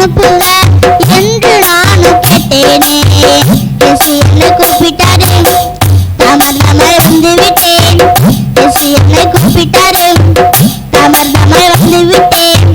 அனுப்புங்க. என்று நானும் கேட்டேனே. எசு என்னை கூப்பிட்டாரு. தமர் தமர் வந்து விட்டேன். எசு என்னை கூப்பிட்டாரு. தமர் தமர் வந்து விட்டேன்.